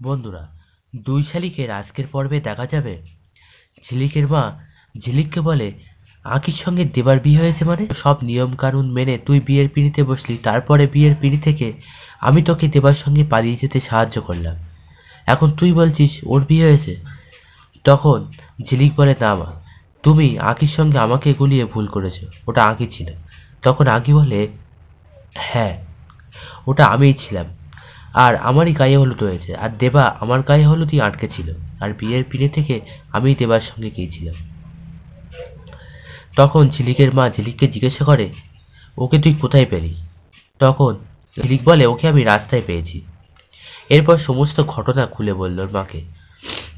বন্ধুরা, দুই শালিকের আজকের পর্বে দেখা যাবে। ঝিলিকের মা ঝিলিককে বলে, আঁকির সঙ্গে দেবার বিয়ে হয়েছে মানে? সব নিয়ম কানুন মেনে তুই বিয়ের পিঁড়িতে বসলি, তারপরে বিয়ের পিঁড়ি থেকে আমি তোকে দেবার সঙ্গে পালিয়ে যেতে সাহায্য করলাম। এখন তুই বলছিস, ওর বিয়ে হয়েছে? তখন ঝিলিক বলে, না মা, তুমি আঁকির সঙ্গে আমাকে গুলিয়ে ভুল করেছ, ওটা আঁকি ছিল। তখন আঁকি বলে হ্যাঁ ওটা আমিই ছিলাম। আর আমারই গায়ে হলুদ হয়েছে। আর দেবা, আমার গায়ে হলুদই আটকে ছিল। আর বিয়ের পিড়ে থেকে আমি দেবার সঙ্গে গিয়েছিলাম। তখন ঝিলিকের মা ঝিলিককে জিজ্ঞাসা করে, ওকে তুই কোথায় পেলি? তখন ঝিলিক বলে, ওকে আমি রাস্তায় পেয়েছি। এরপর সমস্ত ঘটনা খুলে বলল ওর মাকে।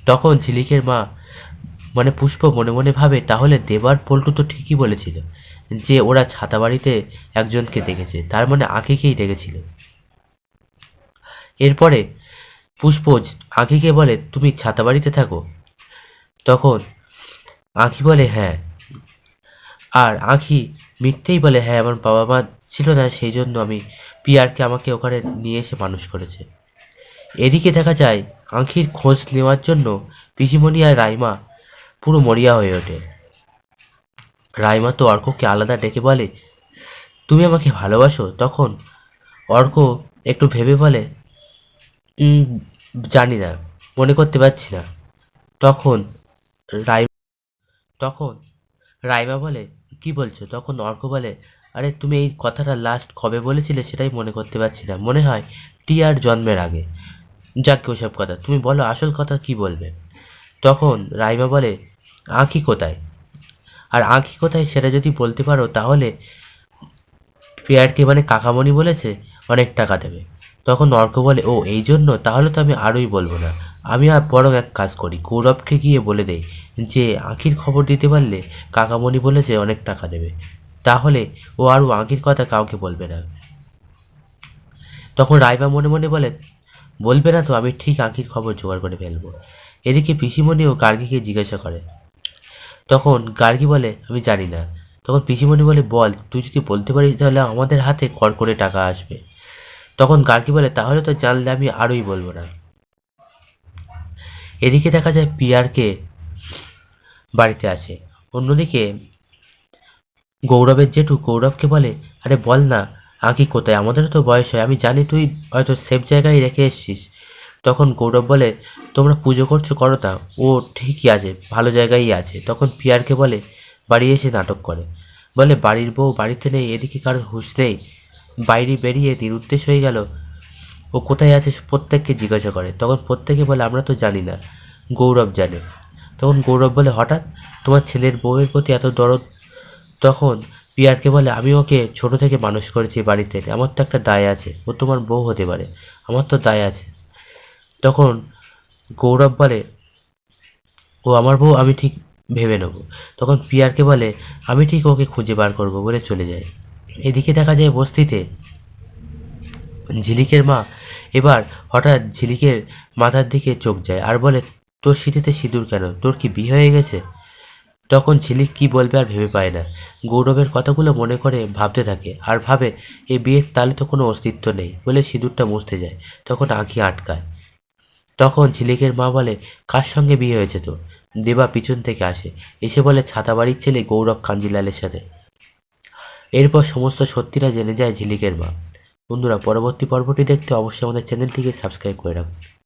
তখন ঝিলিকের মা মানে পুষ্প মনে মনে ভাবে, তাহলে দেবার পল্টু তো ঠিকই বলেছিল যে ওরা ছাতাবাড়িতে একজনকে দেখেছে। তার মানে আঁকিকেই দেখেছিল। এরপরে পুষ্পজ আঁখিকে বলে তুমি ছাতা বাড়িতে থাকো? তখন আঁখি বলে হ্যাঁ। আর আঁখি মিথ্যেই বলে হ্যাঁ আমার বাবা মা ছিল না সেই জন্য আমি পিয়ারকে আমাকে ওখানে নিয়ে এসে মানুষ করেছে। এদিকে দেখা যায় আঁখির খোঁজ নেওয়ার জন্য পিসিমণি আর রাইমা পুরো মরিয়া হয়ে ওঠে। রাইমা তো অর্ককে আলাদা ডেকে বলে তুমি আমাকে ভালোবাসো? তখন অর্ক একটু ভেবে বলে "উম, জানি না, মনে করতে পারছি না। তখন রাই, তখন রাইমা বলে, কি বলছো? তখন অর্ক বলে, আরে তুমি এই কথাটা লাস্ট কবে বলেছিলে সেটাই মনে করতে পারছি না। মনে হয় টিয়ার জন্মের আগে। যাক ওসব কথা, তুমি বলো আসল কথা কি বলবে? তখন রাইমা বলে, আঁখি কোথায়? আর আঁখি কোথায় সেটা যদি বলতে পারো তাহলে, পেয়ারকে মানে কাকামণি বলেছে, অনেক টাকা দেবে। তখন অর্ক বলে, ও, এই জন্য? তাহলে তো আমি আরোই বলব না। আমি আর বরং এক কাজ করি, গৌরবকে গিয়ে বলে দেই যে আঁখির খবর দিতে পারলে কাকামণি বলেছে অনেক টাকা দেবে। তাহলে ও আরও আঁখির কথা কাউকে বলবে না। তখন রাইমা মনে মনে বলে, বলবে না তো, আমি ঠিক আঁখির খবর জোগাড় করে ফেলব। এদিকে পিসিমণিও গার্গীকে জিজ্ঞাসা করে। তখন গার্গী বলে, আমি জানি না। তখন পিসিমণি বলে, বল, তুই যদি বলতে পারিস তাহলে আমাদের হাতে কর করে টাকা আসবে। তখন গার্গী বলে, তাহলে তো জানলে আমি আরোই বলব না। এদিকে দেখা যায় পিয়ারকে বাড়িতে আসে। অন্যদিকে গৌরবের জেঠু গৌরবকে বলে, আরে বল না আঁকি কোথায়? আমাদেরও তো বয়স হয়। আমি জানি তুই হয়তো সেফ জায়গায় রেখে এসছিস। তখন গৌরব বলে, তোমরা পুজো করছ, করো তা। ও ঠিকই আছে, ভালো জায়গায়ই আছে। তখন পিয়ারকে বলে, বাড়ি এসে নাটক করে। বলে, বাড়ির বউ বাড়িতে নেই, এদিকে কারোর হুঁশ নেই। বাইরে বেরিয়ে নিরুদ্দেশ হয়ে গেল, ও কোথায় আছে প্রত্যেককে জিজ্ঞাসা করে। তখন প্রত্যেকে বলে, আমরা তো জানি না। গৌরব জানে। তখন গৌরব বলে, হঠাৎ তোমার ছেলের বউয়ের প্রতি এত দরদ? তখন পিয়ারকে বলে, আমি ওকে ছোট থেকে মানুষ করেছি বাড়িতে। আমার তো একটা দায় আছে। ও তোমার বউ হতে পারে। আমার তো দায় আছে। তখন গৌরব বলে, ও আমার বউ, আমি ঠিক ভেবে নেব। তখন পিয়ারকে বলে, আমি ঠিক ওকে খুঁজে বার করব বলে চলে যায় এদিকে দেখা যায় বস্তিতে ঝিলিকের মা এবার হঠাৎ ঝিলিকের মাথার দিকে চোখ যায় আর বলে, তোর শীতেতে সিঁদুর কেন? তোর কি বিয়ে হয়ে গেছে? তখন ঝিলিক কি বলবে আর ভেবে পায় না। গৌরবের কথাগুলো মনে করে ভাবতে থাকে আর ভাবে, এ বিয়ের তালে তো কোনো অস্তিত্ব নেই। বলে সিঁদুরটা মুছতে যায়, তখন আঁখি আটকায়। তখন ঝিলিকের মা বলে, কার সঙ্গে বিয়ে হয়েছে তো দেবা পিছন থেকে আসে। এসে বলে, ছাতাবাড়ির ছেলে গৌরব কাঞ্জিলালের সাথে। এরপর সমস্ত সত্যিটা জেনে যায় ঝিলিকের মা। বন্ধুরা, পরবর্তী পর্বটি দেখতে অবশ্যই আমাদের চ্যানেলটিকে সাবস্ক্রাইব করে রাখুন।